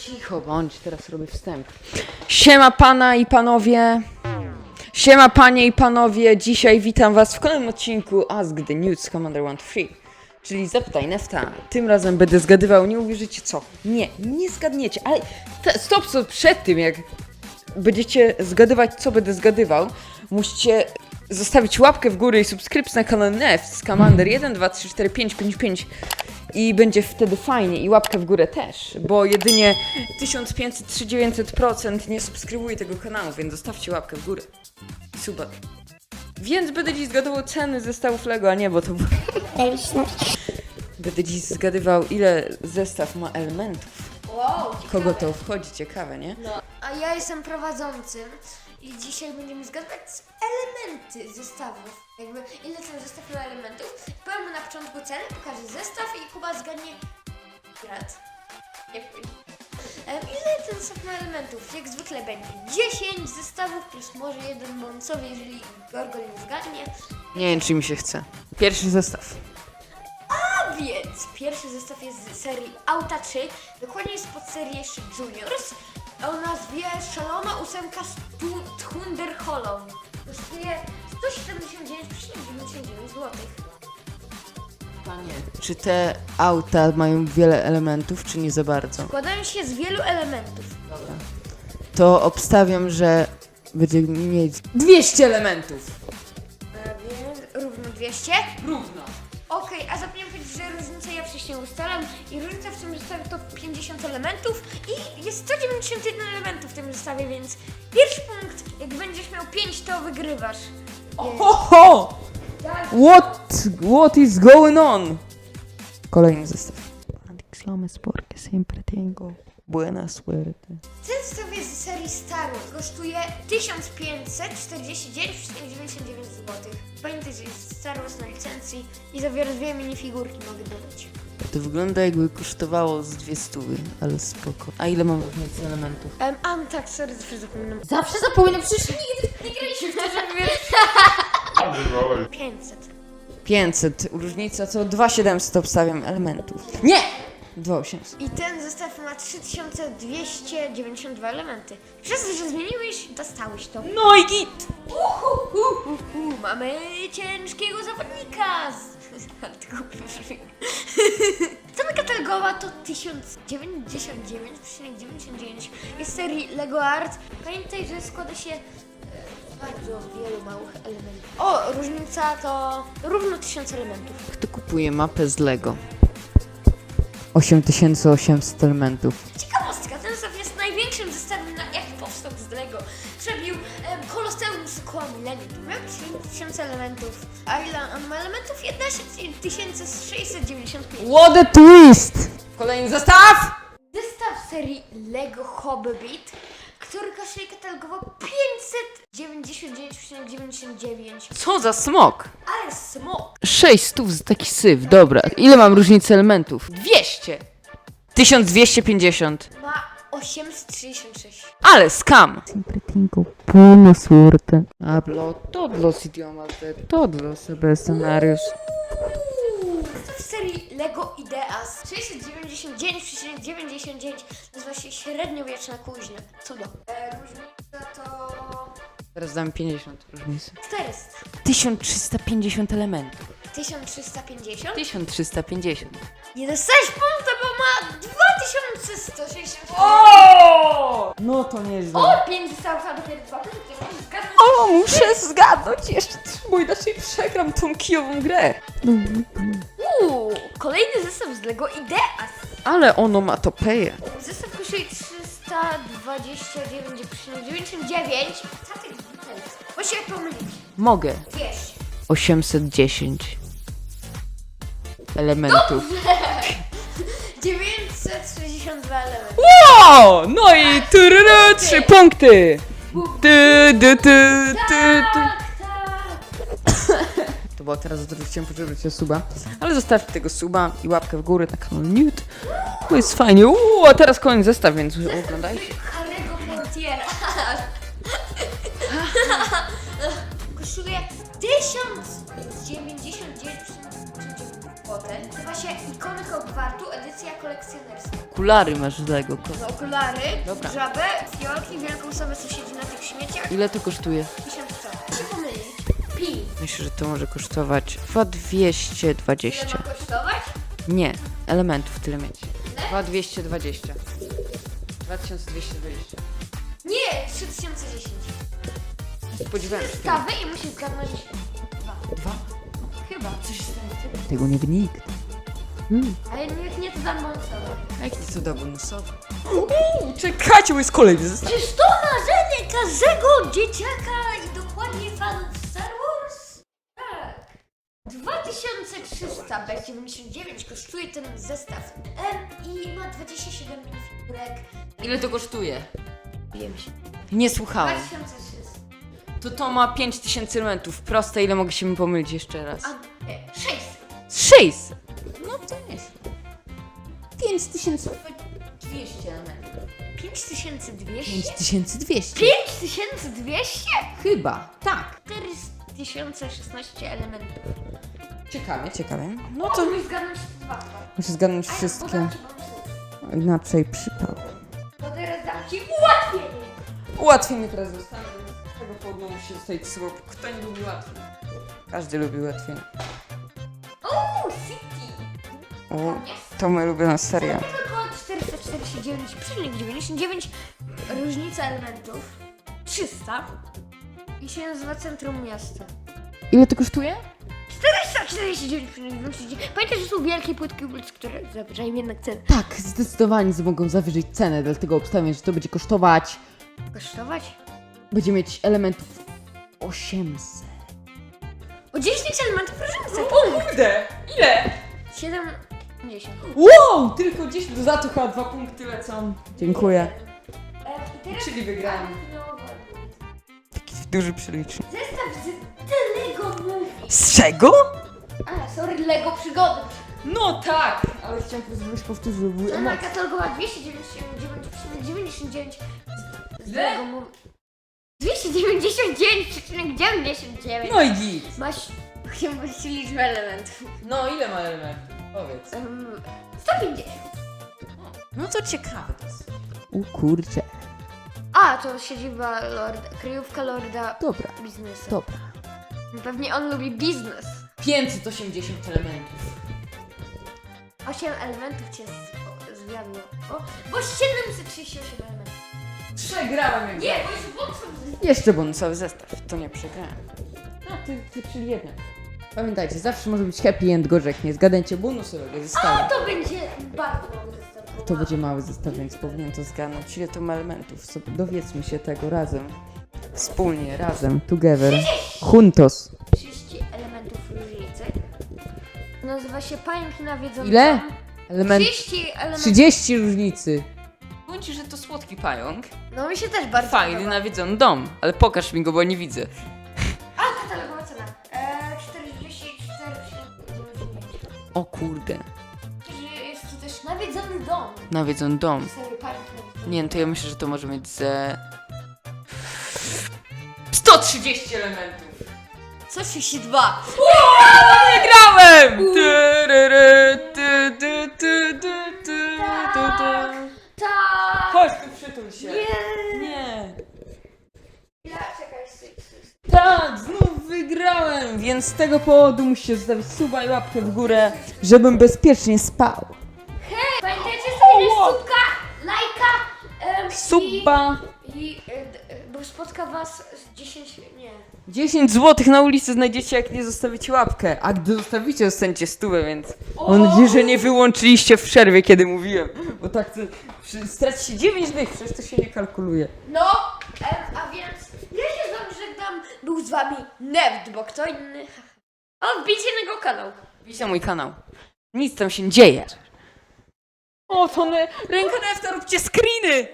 Cicho bądź, teraz robię wstęp. Siema pana i panowie. Siema panie i panowie. Dzisiaj witam was w kolejnym odcinku Ask the News Commander 1-3. Czyli zapytaj Nefta. Tym razem będę zgadywał, nie uwierzycie co. Nie, nie zgadniecie, ale stop, stop, przed tym jak będziecie zgadywać co będę zgadywał, musicie zostawić łapkę w górę i subskrypcję na kanał Neft z Commander 1, 2, 3, 4, 5, 5, 5 i będzie wtedy fajnie i łapkę w górę też, bo jedynie 1500-3900% nie subskrybuje tego kanału, więc zostawcie łapkę w górę. Suba. Więc będę dziś zgadywał ceny zestawów Lego, a nie, bo to... Będę dziś zgadywał ile zestaw ma elementów. Wow, Kogo to wchodzi, ciekawe, nie? No, a ja jestem prowadzącym i dzisiaj będziemy zgadywać elementy zestawów. Jakby ile ten zestaw ma elementów. Powiem na początku cenę, pokażę zestaw i Kuba zgadnie grad. Jak Ile ten zestaw ma elementów? Jak zwykle będzie 10 zestawów plus może jeden boncowy, jeżeli Gorgon nie zgadnie. Nie wiem, czy mi się chce. Pierwszy zestaw. A więc pierwszy zestaw jest z serii Auta 3, dokładnie jest pod serię jeszcze Juniors, o nazwie Szalona ósemka Stu- Thunder Hollow. Kosztuje 179,99 zł. Panie. Czy te auta mają wiele elementów, czy nie za bardzo? Składają się z wielu elementów. To obstawiam, że będzie mieć 200 elementów. A więc równo 200. Równo. Okej, a zapomniałem powiedzieć, że różnicę ja wcześniej ustalam i różnica w tym zestawie to 50 elementów i jest 191 elementów w tym zestawie, więc pierwszy punkt, jak będziesz miał 5, to wygrywasz. Oho! What? What is going on? Kolejny zestaw. Adixlomes porque siempre tengo buena suerte. Ten zestaw jest z serii Star Wars. Kosztuje 1549,99 zł. Pamiętaj, że jest Star Wars na licencji i zawiera dwie minifigurki, mogę dodać. To wygląda jakby kosztowało z dwie stówy, ale spoko. A ile mam różnicy elementów? Um, a tak, sorry, zawsze zapominam. Zawsze zapominam, przecież nigdy nie graliśmy w to, że wiesz. 500. 500. Różnica to 2700 obstawiam elementów. Nie! 2800. I ten zestaw ma 3292 elementy. Przez to, że zmieniłeś, dostałeś to. No i git! Uhu, mamy ciężkiego zawodnika! Z... Ale tylko. Cena katalogowa to 1099,99 jest serii Lego Art. Pamiętaj, że składa się e, z bardzo wielu małych elementów. O, różnica to równo 1000 elementów. Kto kupuje mapę z Lego? 8800 elementów. Ciekawostka, ten zestaw jest największym zestawem, na jaki powstał z Lego. Przebił em, Koloseum z koła Millennium. Miał 1000 elementów. A ile on ma elementów? 11695. What a twist! Kolejny zestaw! Zestaw serii Lego Hobbit, który kosztuje katalogowo 599,99. Co za smok? Ale smok! 600 za taki syf, dobra. Ile mam różnicy elementów? 200! 1250. Ma 836. Ale skam! Sempre tengo buena suerte. Hablo todos idiomas de todos los escenarios. Lego Ideas 699,99 nazywa się średniowieczna kuźnia. Cudo. E, różnica to Teraz dam 50 różnicy. 400. 1350 elementów. 1350. 1350. Nie dostałeś punkta, bo ma 2160. O! No to nieźle. O, 5 zestawów, a dopiero 2 punkty. O, muszę zgadnąć jeszcze, bo inaczej przegram tą kijową grę. Kolejny zestaw z Lego Ideas. Ale ono ma topeję. Zestaw kosztuje 329,99. Co ty widzisz? Właśnie pomylić. Mogę. Wiesz. 810 elementów. 962 elementy. Wow! No i tururu, trzy punkty! Ty, ty, ty, ty, ty. Tak, tak. Było teraz chciałem o suba. Ale zostawcie tego suba i łapkę w górę na kanał Newt. Bo jest fajnie. Uuu, a teraz kolejny zestaw, więc oglądajcie. Harry'ego Portiera. Kosztuje 1099 zł. Nazywa się Ikony Hogwartu, edycja kolekcjonerska. Okulary masz z Lego. No okulary, Dobra. żabę, fiolki, wielką osobę, co siedzi na tych śmieciach. Ile to kosztuje? 1100. Pi. Myślę, że to może kosztować 2220. Ile ma kosztować? Nie, elementów tyle mieć. 2220. 2220. Nie, 3010. Spodziewałem się. Stawy i musisz zgadnąć dwa. Dwa? Chyba. Coś Tego nie wie nikt. Ale niech nie to dam bonusowe. Jak nic to da bonusowe? Czekajcie, bo jest kolejny zestaw. Czyż to marzenie każdego dzieciaka 2300 B99 kosztuje ten zestaw M i ma 27 minifigurek. Ile to kosztuje? Wiem się. Nie słuchałem. 2300. To to ma 5000 elementów. Proste, ile mogę się mi pomylić jeszcze raz? A nie, 600. 600! No to jest. 5200 elementów. 5200? 5200. 5200? Chyba, tak. 4016 elementów. Ciekawe, ciekawe. No to mi zgadnąć dwa. muszę zgadnąć A ja wszystkie. podam ci bonusy. Na przej przypał. To teraz dam ci ułatwienie. Łatwiej mi teraz zostanę, więc z tego powodu musi zostać słowo. Kto nie lubi łatwiej? Każdy lubi łatwiej. O, City. O, to moja ulubiona seria. Tylko 449,99 różnica elementów. 300. I się nazywa centrum miasta. Ile to kosztuje? 449,99. Pamiętaj, że są wielkie płytki ulic, które zawyżają jednak cenę. Tak, zdecydowanie mogą zawyżyć cenę, dlatego obstawiam, że to będzie kosztować. Kosztować? Będzie mieć elementów 800. O 10 elementów różnicy. Punkt. Kurde! Ile? 70. Wow! Tylko 10, za to chyba dwa punkty lecą. Dziękuję. E, i teraz Czyli wygrałem. Taki duży przelicznik. Zestaw. Z czego? A, sorry, Lego Przygody. No tak! Ale chciałem prostu, żebyś powtórzył, były Cena emocje. katalogowa 299,99 z Ile? Lego Movie. 299,99. No i git. Masz... Powiedzieć liczbę elementów. No ile ma elementów? Powiedz. Um, 150. No to ciekawe to jest. U kurczę. A, to siedziba Lorda, kryjówka Lorda Dobra, biznesu. dobra. Pewnie on lubi biznes. 580 elementów. 8 elementów cię z- zwiadło. O, bo 738 elementów. Przegrałem jak Nie, bo już bonusem Jeszcze bonusowy zestaw, to nie przegrałem. A ty, ty czyli jednak. Pamiętajcie, zawsze może być happy end, gorzej jak nie zgadniecie bonusowego A zestawu. to będzie bardzo mały zestaw. To będzie mały zestaw, więc powinien to zgadnąć. Ile to ma elementów? Dowiedzmy się tego razem. Wspólnie, razem, together. Juntos. 30 elementów różnicy. Nazywa się pająk nawiedzony. Ile? dom. Element 30 elementów. 30 różnicy. Powiem ci, że to słodki pająk. No mi się też bardzo Fajny, podoba. nawiedzony dom. Ale pokaż mi go, bo nie widzę. A, katalogowa cena. Eee, 44,99. O kurde. Jest to też nawiedzony dom. Nawiedzony dom. Serio, pająk nawiedzony. Nie, no to ja myślę, że to może mieć ze... 130 elementów! 132. Wygrałem! Tyryry, ty, ty, ty, ty, ty, ty, ty. Tak. Chodź tu, przytul się. Nie. Nie. Ja czekaj, stój, stój. Tak, znów wygrałem, więc z tego powodu musicie zostawić suba i łapkę w górę, żebym bezpiecznie spał. Pamiętajcie sobie subka, lajka em, Suba. i, i e, d- e, bo spotka was z 10, nie. 10 zł na ulicy znajdziecie, jak nie zostawicie łapkę. A gdy zostawicie, dostaniecie stówę, więc mam nadzieję, że nie wyłączyliście w przerwie, kiedy mówiłem. Bo tak to przy- stracicie 9 dych, przecież to się nie kalkuluje. No, em, a więc ja się z wami żegnam. Był z wami Neft, bo kto inny. O, wbijcie na jego kanał. Wbijcie na mój kanał. Nic tam się nie dzieje. O, to ne... ręka nefta, róbcie screeny!